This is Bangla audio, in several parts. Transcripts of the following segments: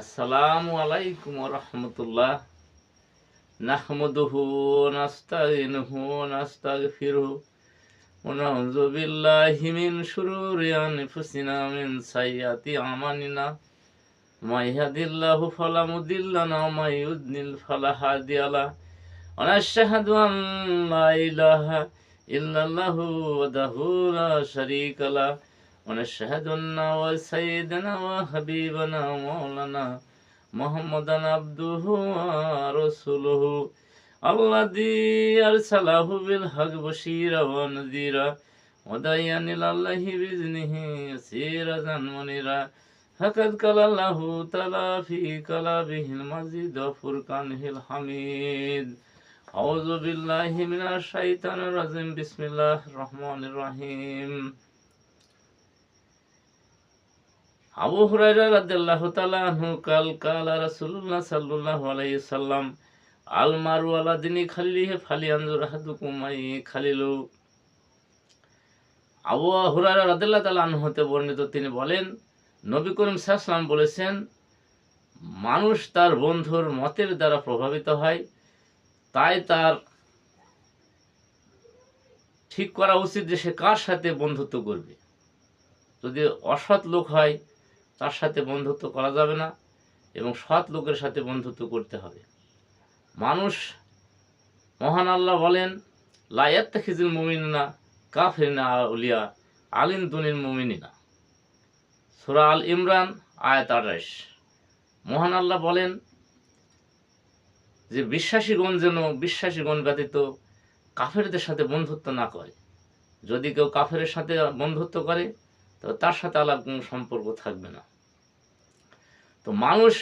আসসালামু আলাইকুম রহমতুল্লাহ নাহমদুহু নাস্তাগিনহু নাস্তাগফিরহু। ওনাউযু বিল্লাহি মিন শুরুরি আনফুসিনা মিন সাইয়্যাতি আমালিনা। মাইয়াহদিল্লাহু ফালা মুদিল্লা না মাইয়ুদনিল ফালা হাদিয়ালা ওনাশহাদু আন লা ইলাহা ইল্লাল্লাহু ওয়াদাহু লা শারীকা লা। ونشهد أن سيدنا وحبيبنا ومولانا محمدا عبده ورسوله الذي أرسله بالحق بشيرا ونذيرا وداعيا إلى الله بإذنه سيرا منيرا فقد قال الله تعالى في كلامه المجيد وفرقانه الحميد أعوذ بالله من الشيطان الرجيم بسم الله الرحمن الرحيم আবু হুরাইরা রাদিয়াল্লাহু তাআলা আনহু কাল, কালা রাসূলুল্লাহ সাল্লাল্লাহু আলাইহি সাল্লাম আল মারু আলা দিনি খালিলিহি ফালি আনজুর আহাদুকুম, আই খালিলু। আবু হুরায়রা রাদিয়াল্লাহু তাআলা হতে বর্ণিত তিনি বলেন, নবী করিম সাল্লাল্লাহু বলেছেন, মানুষ তার বন্ধুর মতের দ্বারা প্রভাবিত হয়, তাই তার ঠিক করা উচিত যে সে কার সাথে বন্ধুত্ব করবে। যদি অসৎ লোক হয় তার সাথে বন্ধুত্ব করা যাবে না এবং সৎ লোকের সাথে বন্ধুত্ব করতে হবে। মানুষ মহান আল্লাহ বলেন লায়াত খিজিল মুমিনা কাফিরিনা উলিয়া আলিন দুনিল মুমিনিনা। সুরা আল ইমরান, আয়াত আঠাশ। মহান আল্লাহ বলেন যে, বিশ্বাসীগণ যেন বিশ্বাসীগণ ব্যতীত কাফেরদের সাথে বন্ধুত্ব না করে। যদি কেউ কাফেরের সাথে বন্ধুত্ব করে তো তার সাথে আলাদা কোনো সম্পর্ক থাকবে না। তো মানুষ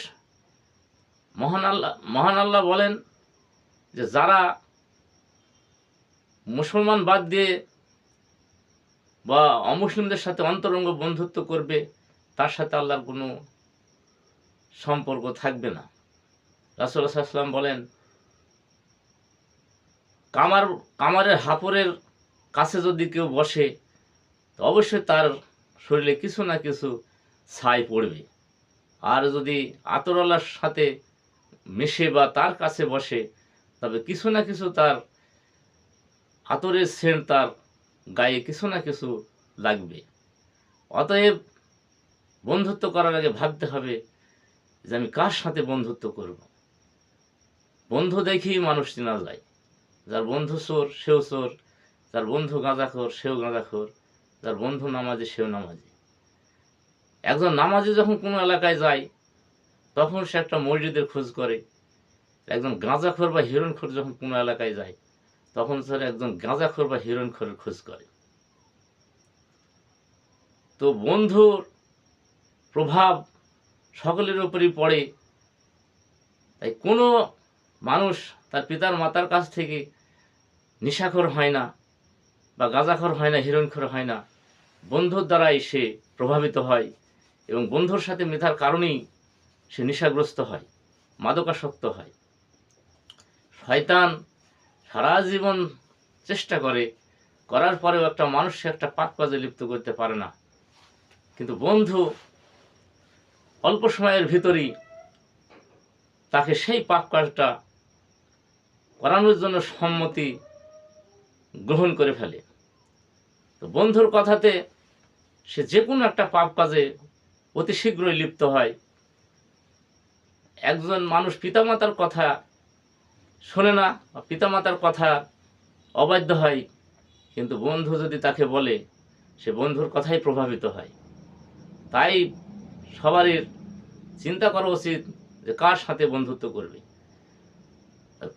মহান আল্লাহ মহান আল্লাহ বলেন যে যারা মুসলমান বাদ দিয়ে বা অমুসলিমদের সাথে অন্তরঙ্গ বন্ধুত্ব করবে, তার সাথে আল্লাহর কোনো সম্পর্ক থাকবে না। রাসুল্লাহাম বলেন, কামার, কামারের হাপরের কাছে যদি কেউ বসে, তো অবশ্যই তার শরীরে কিছু না কিছু ছাই পড়বে। আর যদি আতরওয়ালার সাথে মিশে বা তার কাছে বসে, তবে কিছু না কিছু তার আতরের সেন্ট তার গায়ে কিছু না কিছু লাগবে। অতএব বন্ধুত্ব করার আগে ভাবতে হবে যে আমি কার সাথে বন্ধুত্ব করব। বন্ধু দেখেই মানুষ চেনা যায়। যার বন্ধু চোর, সেও চোর, যার বন্ধু গাঁজাখোর, সেও গাঁজাখোর। যার বন্ধু নামাজি, সেও নামাজি। একজন নামাজি যখন কোনো এলাকায় যায়, তখন সে একটা মসজিদের খোঁজ করে। একজন গাঁজাখোর বা হিরণখোর যখন কোনো এলাকায় যায়, তখন স্যার একজন গাঁজাখোর বা হিরণখোরের খোঁজ করে। তো বন্ধুর প্রভাব সকলের উপরই পড়ে। তাই কোনো মানুষ তার পিতার মাতার কাছ থেকে নিশাখর হয় না বা গাঁজাখর হয় না, হিরণখর হয় না। বন্ধুর দ্বারাই সে প্রভাবিত হয় এবং বন্ধুর সাথে মেধার কারণেই সে নেশাগ্রস্ত হয়, মাদকাসক্ত হয়। শয়তান সারা জীবন চেষ্টা করে, করার পরেও একটা মানুষকে একটা পাক কাজে লিপ্ত করতে পারে না। কিন্তু বন্ধু অল্প সময়ের ভিতরেই তাকে সেই পাপ কাজটা করানোর জন্য সম্মতি গ্রহণ করে ফেলে। তো বন্ধুর কথাতে সে যে কোনো একটা পাপ কাজে অতি শীঘ্রই লিপ্ত হয়। একজন মানুষ পিতামাতার কথা শোনে না বা পিতামাতার কথা অবাধ্য হয়, কিন্তু বন্ধু যদি তাকে বলে, সে বন্ধুর কথাই প্রভাবিত হয়। তাই সবারই চিন্তা করা উচিত যে কার সাথে বন্ধুত্ব করবে।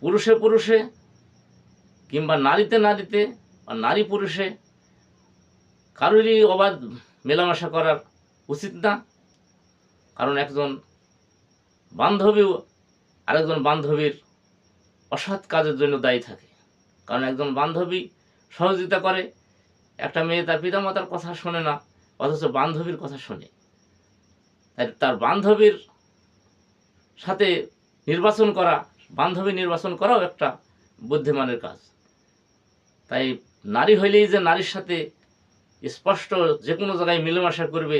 পুরুষে পুরুষে কিংবা নারীতে নারীতে বা নারী পুরুষে কারোরই অবাধ মেলামেশা করার উচিত না। কারণ একজন বান্ধবীও আরেকজন বান্ধবীর অসৎ কাজের জন্য দায়ী থাকে। কারণ একজন বান্ধবী সহযোগিতা করে, একটা মেয়ে তার পিতামাতার কথা শোনে না, অথচ বান্ধবীর কথা শোনে। তাই তার বান্ধবীর সাথে নির্বাচন করা, বান্ধবী নির্বাচন করাও একটা বুদ্ধিমানের কাজ। তাই নারী হইলেই যে নারীর সাথে স্পষ্ট যে কোনো জায়গায় মিলেমিশা করবে,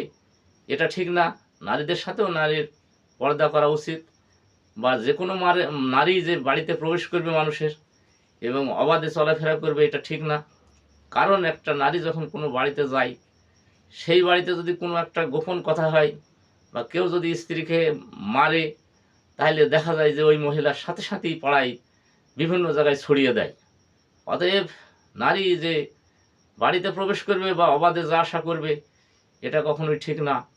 এটা ঠিক না। নারীদের সাথেও নারীর পর্দা করা উচিত বা যে কোনো নারী যে বাড়িতে প্রবেশ করবে মানুষের এবং অবাধে চলাফেরা করবে, এটা ঠিক না। কারণ একটা নারী যখন কোনো বাড়িতে যায়, সেই বাড়িতে যদি কোনো একটা গোপন কথা হয় বা কেউ যদি স্ত্রীকে মারে, তাহলে দেখা যায় যে ওই মহিলার সাথে সাথেই পাড়ায় বিভিন্ন জায়গায় ছড়িয়ে দেয়। অতএব নারী যে বাড়িতে প্রবেশ করবে বা অবাধে যা আশা করবে, এটা কখনোই ঠিক না।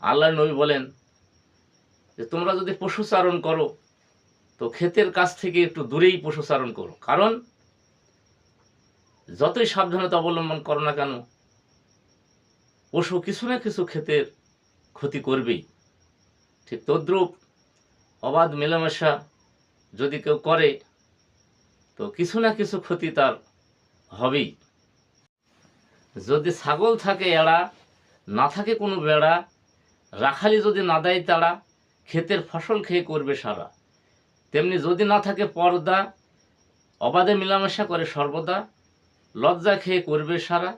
আল্লাহ নবী বলেন যে, তোমরা যদি পশুচারণ করো, তো ক্ষেতের কাছ থেকে একটু দূরেই পশুচারণ করো। কারণ, যতই সাবধানতা অবলম্বন করো না কেন, পশু কিছু না কিছু ক্ষেতের ক্ষতি করবেই। ঠিক তদ্রূপ অবাধ মেলামেশা যদি কেউ করে, তো কিছু না কিছু ক্ষতি তার হবেই। যদি ছাগল থাকে এড়া, না থাকে কোনো বেড়া, রাখালি যদি না দেয় তারা ক্ষেতের ফসল খেয়ে করবে সারা। তেমনি যদি না থাকে পর্দা, অবাধে মেলামেশা করে সর্বদা, লজ্জা খেয়ে করবে সারা।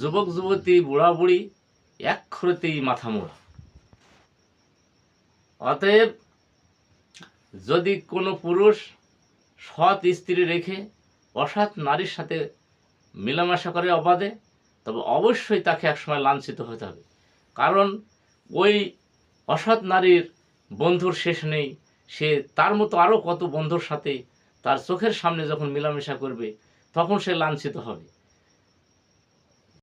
যুবক, যুবতী, বুড়া, বুড়ি, এক খড়েতেই মাথা মোড়া। অতএব যদি কোনো পুরুষ সৎ স্ত্রী রেখে অসৎ নারীর সাথে মেলামেশা করে অবাধে, তবে অবশ্যই তাকে একসময় লাঞ্ছিত হতে হবে। কারণ ওই অসৎ নারীর বন্ধুর শেষ নেই, সে তার মতো আরও কত বন্ধুর সাথে তার চোখের সামনে যখন মেলামেশা করবে, তখন সে লাঞ্ছিত হবে।